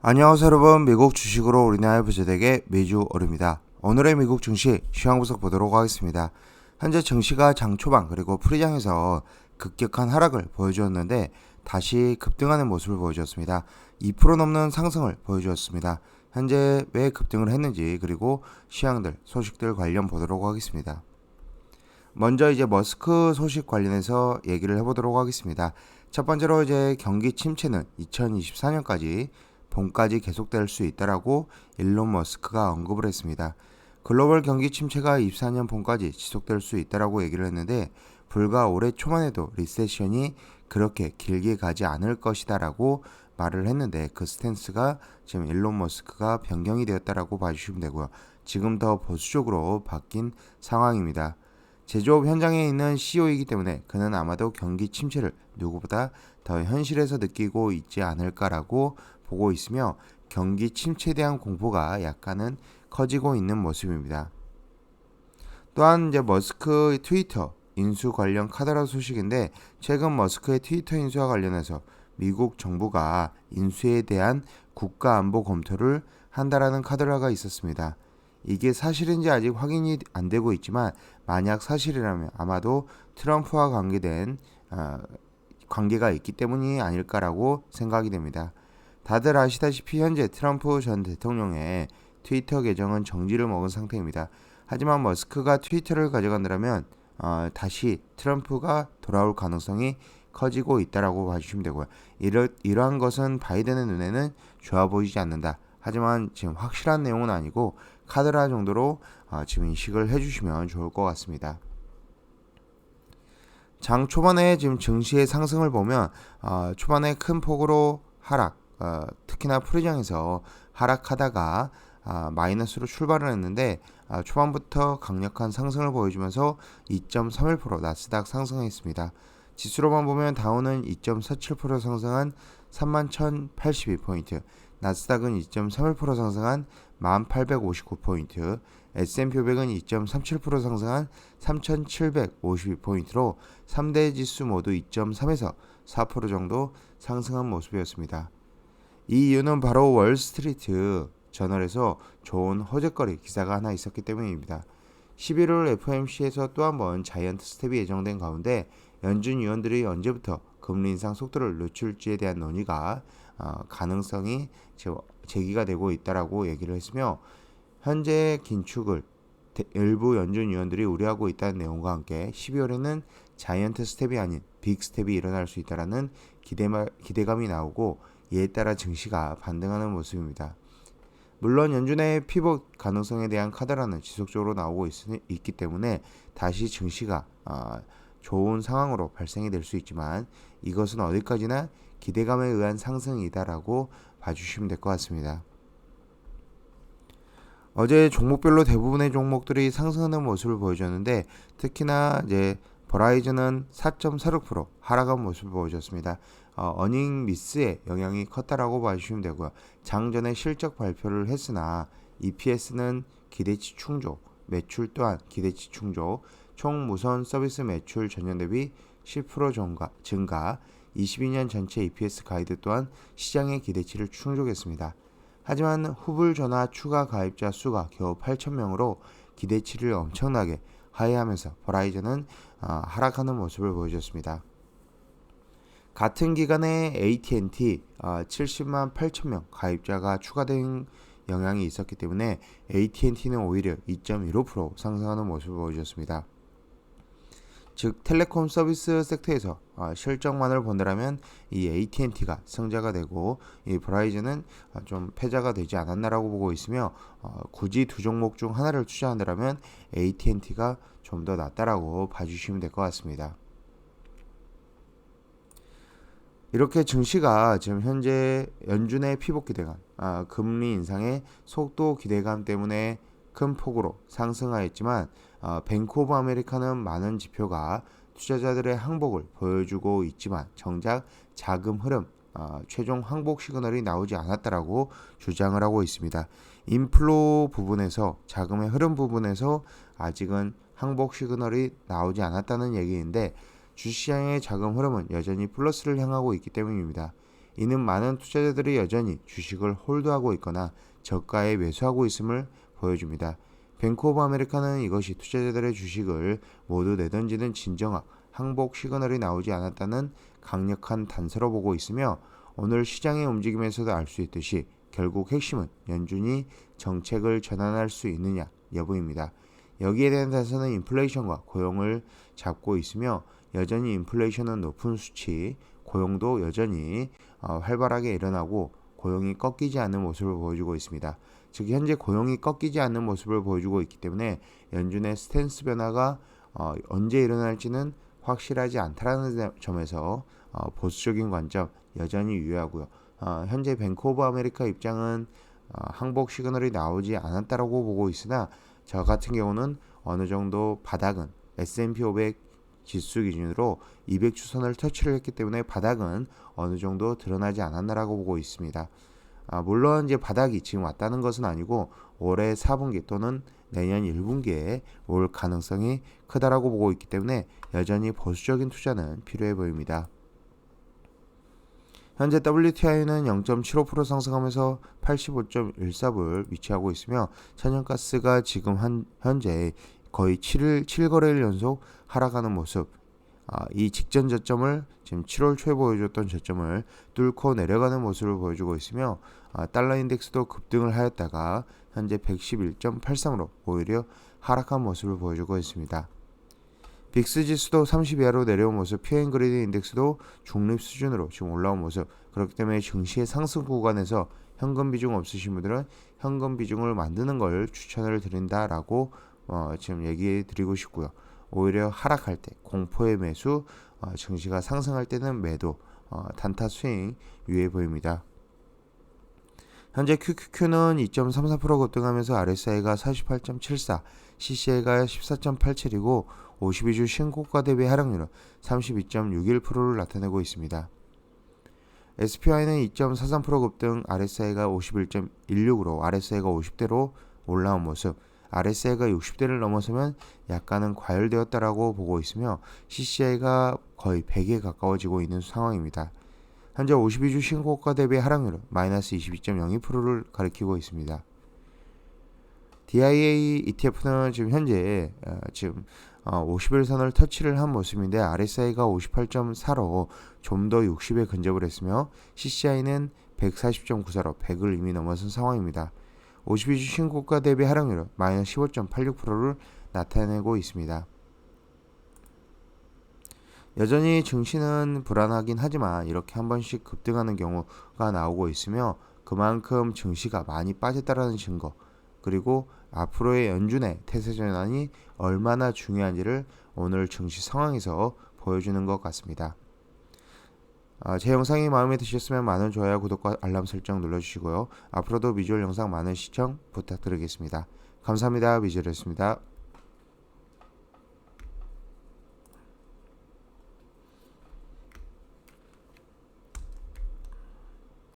안녕하세요 여러분 미국 주식으로 우리나라의 부재되게 매주 오릅니다. 오늘의 미국 증시 시황 분석 보도록 하겠습니다. 현재 증시가 장 초반 그리고 프리장에서 급격한 하락을 보여주었는데 다시 급등하는 모습을 보여주었습니다. 2% 넘는 상승을 보여주었습니다. 현재 왜 급등을 했는지 그리고 시황들 소식들 관련 보도록 하겠습니다. 먼저 이제 머스크 소식 관련해서 얘기를 해보도록 하겠습니다. 첫 번째로 이제 경기 침체는 2024년까지 봄까지 계속될 수 있다라고 일론 머스크가 언급을 했습니다. 글로벌 경기 침체가 24년 봄까지 지속될 수 있다라고 얘기를 했는데 불과 올해 초만 해도 리세션이 그렇게 길게 가지 않을 것이다라고 말을 했는데 그 스탠스가 지금 일론 머스크가 변경이 되었다라고 봐주시면 되고요. 지금 더 보수적으로 바뀐 상황입니다. 제조업 현장에 있는 CEO이기 때문에 그는 아마도 경기 침체를 누구보다 더 현실에서 느끼고 있지 않을까라고 보고 있으며 경기 침체에 대한 공포가 약간은 커지고 있는 모습입니다. 또한 이제 머스크 트위터 인수 관련 카더라 소식인데 최근 머스크의 트위터 인수와 관련해서 미국 정부가 인수에 대한 국가 안보 검토를 한다라는 카더라가 있었습니다. 이게 사실인지 아직 확인이 안 되고 있지만 만약 사실이라면 아마도 트럼프와 관계된 어, 관계가 있기 때문이 아닐까라고 생각이 됩니다. 다들 아시다시피 현재 트럼프 전 대통령의 트위터 계정은 정지를 먹은 상태입니다. 하지만 머스크가 트위터를 가져간다면 어, 다시 트럼프가 돌아올 가능성이 커지고 있다라고 봐주시면 되고요. 이러, 이러한 것은 바이든의 눈에는 좋아 보이지 않는다. 하지만 지금 확실한 내용은 아니고 카드라 정도로 어, 지금 인식을 해주시면 좋을 것 같습니다. 장 초반에 지금 증시의 상승을 보면 어, 초반에 큰 폭으로 하락, 어, 특히나 프리장에서 하락하다가 아, 마이너스로 출발을 했는데 아, 초반부터 강력한 상승을 보여주면서 2.31% 나스닥 상승했습니다. 지수로만 보면 다우는 2.47% 상승한 31,082포인트, 나스닥은 2.31% 상승한 1,859포인트, S&P 500은 2.37% 상승한 3,752포인트로 3대 지수 모두 2.3에서 4% 정도 상승한 모습이었습니다. 이 이유는 바로 월스트리트 저널에서 좋은 허접거리 기사가 하나 있었기 때문입니다. 11월 FOMC에서 또 한 번 자이언트 스텝이 예정된 가운데 연준 위원들이 언제부터 금리 인상 속도를 늦출지에 대한 논의가 어, 가능성이 제기가 되고 있다라고 얘기를 했으며 현재 긴축을 일부 연준 위원들이 우려하고 있다는 내용과 함께 12월에는 자이언트 스텝이 아닌 빅 스텝이 일어날 수 있다라는 기대마, 기대감이 나오고 이에 따라 증시가 반등하는 모습입니다. 물론 연준의 피벗 가능성에 대한 카드라는 지속적으로 나오고 있, 기 때문에 다시 증시가 어, 좋은 상황으로 발생이 될 수 있지만 이것은 어디까지나 기대감에 의한 상승이다라고 봐주시면 될 것 같습니다. 어제 종목별로 대부분의 종목들이 상승하는 모습을 보여줬는데 특히나 이제 버라이즌은 4.46% 하락한 모습을 보여줬습니다. 어, 어닝 미스의 영향이 컸다라고 봐주시면 되고요. 장전에 실적 발표를 했으나 EPS는 기대치 충족, 매출 또한 기대치 충족, 총 무선 서비스 매출 전년 대비 10% 증가, 증가 22년 전체 EPS 가이드 또한 시장의 기대치를 충족했습니다. 하지만 후불 전화 추가 가입자 수가 겨우 8천명으로 기대치를 엄청나게 하회하면서 버라이즌은 어, 하락하는 모습을 보여줬습니다. 같은 기간에 AT&T 어, 70만 8천 명 가입자가 추가된 영향이 있었기 때문에 AT&T는 오히려 2.15% 상승하는 모습을 보여줬습니다. 즉 텔레콤 서비스 섹터에서 어, 실적만을 본다면 이 AT&T가 승자가 되고 이 브라이즌은 어, 좀 패자가 되지 않았나라고 보고 있으며 어, 굳이 두 종목 중 하나를 투자한다면 AT&T가 좀 더 낫다라고 봐주시면 될 것 같습니다. 이렇게 증시가 지금 현재 연준의 피복 기대감, 아, 금리 인상의 속도 기대감 때문에 큰 폭으로 상승하였지만 어, 뱅크 오브 아메리카는 많은 지표가 투자자들의 항복을 보여주고 있지만 정작 자금 흐름 어, 최종 항복 시그널이 나오지 않았다라고 주장을 하고 있습니다. 인플로 부분에서 자금의 흐름 부분에서 아직은 항복 시그널이 나오지 않았다는 얘기인데 주시장의 자금 흐름은 여전히 플러스를 향하고 있기 때문입니다. 이는 많은 투자자들이 여전히 주식을 홀드하고 있거나 저가에 매수하고 있음을 보여줍니다. 뱅크 오브 아메리카는 이것이 투자자들의 주식을 모두 내던지는 진정한 항복 시그널이 나오지 않았다는 강력한 단서로 보고 있으며 오늘 시장의 움직임에서도 알 수 있듯이 결국 핵심은 연준이 정책을 전환할 수 있느냐 여부입니다. 여기에 대한 단서는 인플레이션과 고용을 잡고 있으며 여전히 인플레이션은 높은 수치, 고용도 여전히 어, 활발하게 일어나고 고용이 꺾이지 않는 모습을 보여주고 있습니다. 즉 현재 고용이 꺾이지 않는 모습을 보여주고 있기 때문에 연준의 스탠스 변화가 어, 언제 일어날지는 확실하지 않다라는 점에서 어, 보수적인 관점 여전히 유효하고요. 어, 현재 뱅크 오브 아메리카 입장은 어, 항복 시그널이 나오지 않았다라고 보고 있으나 저 같은 경우는 어느 정도 바닥은 S&P 500 지수 기준으로 200 주선을 터치를 했기 때문에 바닥은 어느 정도 드러나지 않았나라고 보고 있습니다. 아, 물론 이제 바닥이 지금 왔다는 것은 아니고 올해 4분기 또는 내년 1분기에 올 가능성이 크다라고 보고 있기 때문에 여전히 보수적인 투자는 필요해 보입니다. 현재 WTI는 0.75% 상승하면서 85.14불 위치하고 있으며 천연가스가 지금 한, 현재 거의 7일 7거래일 연속 하락하는 모습. 아, 이 직전 저점을 지금 7월 초에 보여줬던 저점을 뚫고 내려가는 모습을 보여주고 있으며 아, 달러 인덱스도 급등을 하였다가 현재 111.83으로 오히려 하락한 모습을 보여주고 있습니다. 빅스 지수도 30 이하로 내려온 모습, 피엔그리드 인덱스도 중립 수준으로 지금 올라온 모습. 그렇기 때문에 증시의 상승 구간에서 현금 비중 없으신 분들은 현금 비중을 만드는 걸 추천을 드린다라고 어, 지금 얘기해 드리고 싶고요. 오히려 하락할 때 공포의 매수, 어, 증시가 상승할 때는 매도, 어, 단타 스윙 유해 보입니다. 현재 QQQ는 2.34% 급등하면서 RSI가 48.74, CCI가 14.87이고 52주 신고가 대비 하락률은 32.61%를 나타내고 있습니다. SPY는 2.43% 급등, RSI가 51.16으로 RSI가 50대로 올라온 모습, RSI가 60대를 넘어서면 약간은 과열되었다라고 보고 있으며 CCI가 거의 100에 가까워지고 있는 상황입니다. 현재 52주 신고가 대비 하락률은 마이너스 22.02%를 가리키고 있습니다. DIA ETF는 지금 현재 어, 지금 어, 50일 선을 터치를 한 모습인데 RSI가 58.4로 좀 더 60에 근접을 했으며 CCI는 140.94로 100을 이미 넘어선 상황입니다. 52주 신고가 대비 하락률은 마이너스 15.86%를 나타내고 있습니다. 여전히 증시는 불안하긴 하지만 이렇게 한 번씩 급등하는 경우가 나오고 있으며 그만큼 증시가 많이 빠졌다라는 증거 그리고 앞으로의 연준의 태세 전환이 얼마나 중요한지를 오늘 증시 상황에서 보여주는 것 같습니다. 아, 제 영상이 마음에 드셨으면 많은 좋아요, 구독과 알람 설정 눌러주시고요. 앞으로도 비주얼 영상 많은 시청 부탁드리겠습니다. 감사합니다. 비주얼이었습니다.